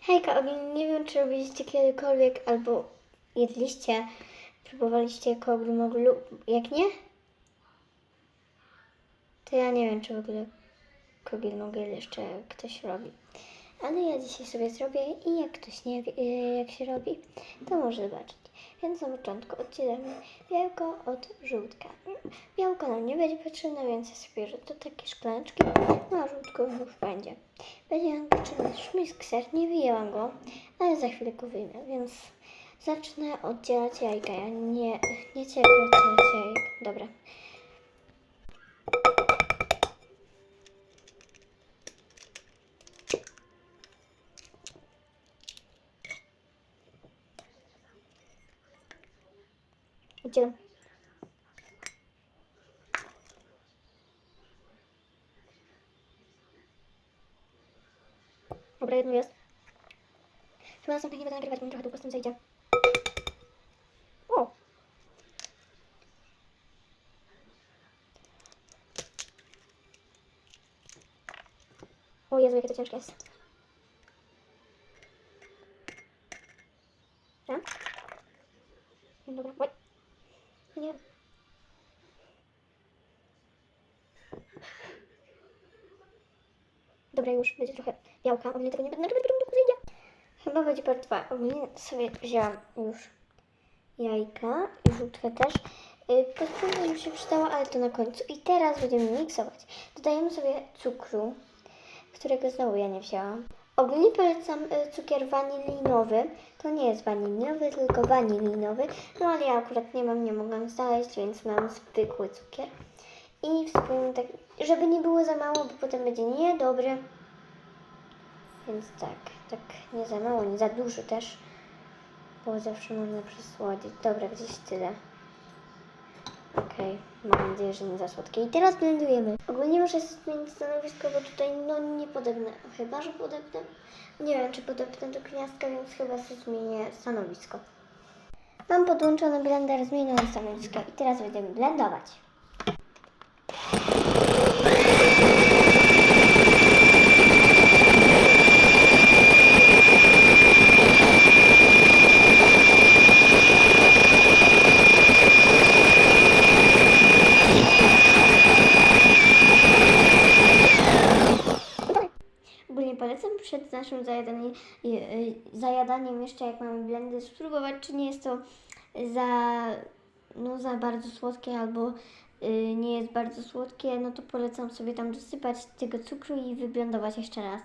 Hejka, ogólnie nie wiem, czy robiliście kiedykolwiek albo jedliście, próbowaliście koglu moglu. Jak nie? To ja nie wiem, czy w ogóle kogil mogel jeszcze ktoś robi. Ale ja dzisiaj sobie zrobię i jak ktoś nie wie, e, jak się robi, to może zobaczyć. Więc na początku oddzielamy białko od żółtka. Białko nam nie będzie potrzebne, więc ja sobie bierze to takie szklaneczki, no a żółtko już będzie. Będzie nam potrzebny szmisk ser, nie wyjęłam go, ale za chwilę go wyjmę, więc zacznę oddzielać jajka. Ja nie, nie cierpię oddzielać jajek. Dobra. Oddzielam. Dobra, jedno jest. Chyba następnych nie będę nagrywać, bo mi trochę długo z tym zejdzie. O! O Jezu, jakie to ciężkie jest. Dobra, oj. Nie. Dobra, już będzie trochę białka. Ogólnie tego nie będę nagrywać, bo zejdzie. Chyba będzie part 2. Ogólnie sobie wzięłam już jajka i żółtwe też. Yy, Podpływa już się przydała, ale to na końcu. I teraz będziemy miksować. Dodajemy sobie cukru, którego znowu ja nie wzięłam. Ogólnie polecam y, cukier wanilinowy. To nie jest waniliowy, tylko wanilinowy. No ale ja akurat nie mam, nie mogłam znaleźć, więc mam zwykły cukier. I wspólnie tak, żeby nie było za mało, bo potem będzie niedobry. Więc tak, tak nie za mało, nie za dużo też. Bo zawsze można przysłodzić. Dobra, gdzieś tyle. Okej, mam nadzieję, że nie za słodkie. I teraz blendujemy. Ogólnie muszę zmienić stanowisko, bo tutaj no nie podepnę. Chyba, że podepnę. Nie wiem, czy podepnę do gniazdka, więc chyba sobie zmienię stanowisko. Mam podłączony blender, zmieniłam stanowisko i teraz będziemy blendować. Ogólnie polecam przed naszym zajadaniem, zajadaniem jeszcze jak mamy blendy spróbować, czy nie jest to za, no, za bardzo słodkie albo y, nie jest bardzo słodkie, no to polecam sobie tam dosypać tego cukru i wyblendować jeszcze raz.